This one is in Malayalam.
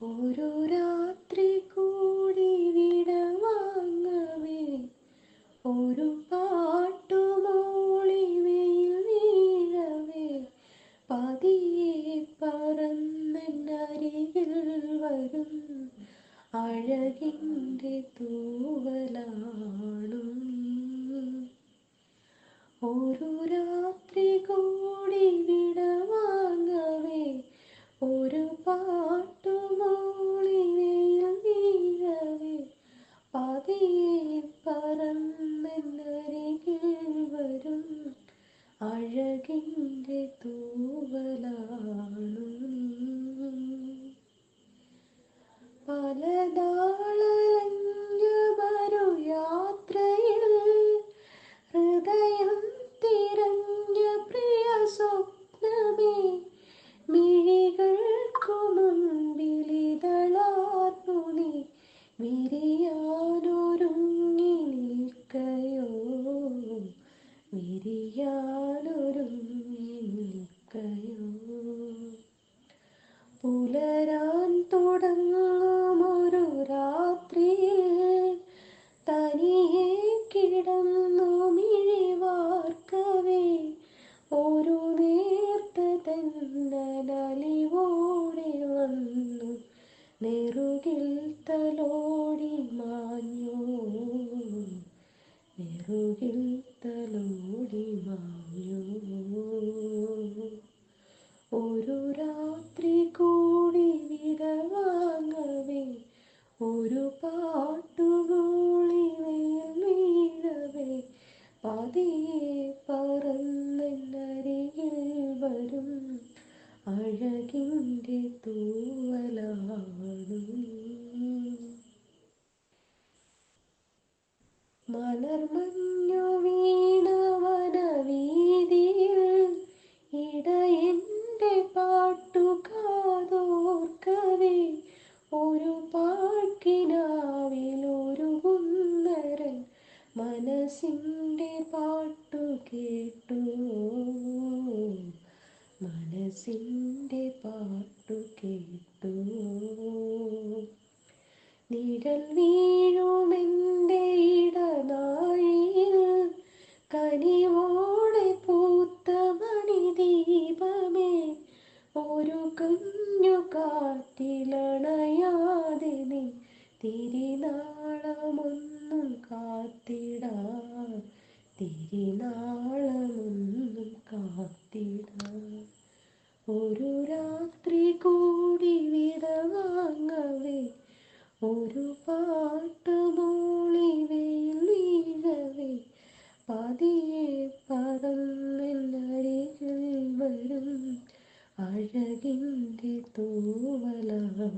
ഒരു രാത്രി കൂടി വിടവാങ്ങവേ ഒരു പാട്ടുമോളി വെയിൽ വീഴവേ. പതിയെ പറന്നരികിൽ വരും. അഴകിന്റെ തൂവലാണു. നീ ഒരു രാത്രി കൂടി വിടവാങ്ങവേ ഒരു പാട്ടുമോളി വെയിൽ വീഴവേ പതിയെ പറന്നരികിൽ വരും അഴകിന്റെ തൂവലാണു. നീ പലതാളഞ്ഞു യാത്രയിൽ. ഹൃദയം തിരഞ്ഞ പ്രിയ സ്വപ്നമേ. മിഴികൾക്കു മുൻപിലിതളാർന്നു നീ. വിരിയാനൊരുങ്ങി നിൽക്കയോ? വിരിയാനൊരുങ്ങി നിൽക്കയോ പുലരാൻ തുടങ്ങുമൊരു രാത്രിയിൽ. തനിയെ കിടന്നു മിഴിവാർക്കവേ. ഒരു നേർത്ത തന്നലിവോടെ വന്നു. നെറുകിൽ തലോടി മാഞ്ഞു. നെറുകിൽ തലോടി മാഞ്ഞു ഒരു രാത്രി കൂടി വിടവാങ്ങവേ ഒരു പാട്ടുകൂടി വീഴവേ പതിയെ പറന്നരികിൽ വരും അഴകിന്റെ തൂവലാണു മലർമഞ്ഞു വീണവനവീതിയിൽ ഇടയന്റെ പാട്ടു കാതോർക്കവേ ഒരു പാട്ടിനാവിലൊരു കുന്നരൻ മനസ്സിന്റെ പാട്ടു കേട്ടു. മനസ്സിന്റെ പാട്ടു കേട്ടു. നിഴൽ വീഴുമെന്റെ ഇടനാഴിയിൽ. കനിവോടെ പൂത്ത മണിദീപമേ ഒരു കുഞ്ഞു കാറ്റിലണയാതെ നീ തിരിനാളമൊന്നും കാത്തിടാ. തിരിനാളമൊന്നും കാത്തിടാ ഒരു രാത്രി കൂടി വിടവാങ്ങവേ ഒരു പാട്ട് മൂളി വെയിൽ വീഴവേ പതിയെ പറന്നരികിൽ വരും അഴകിന്റെ തൂവലാണ്.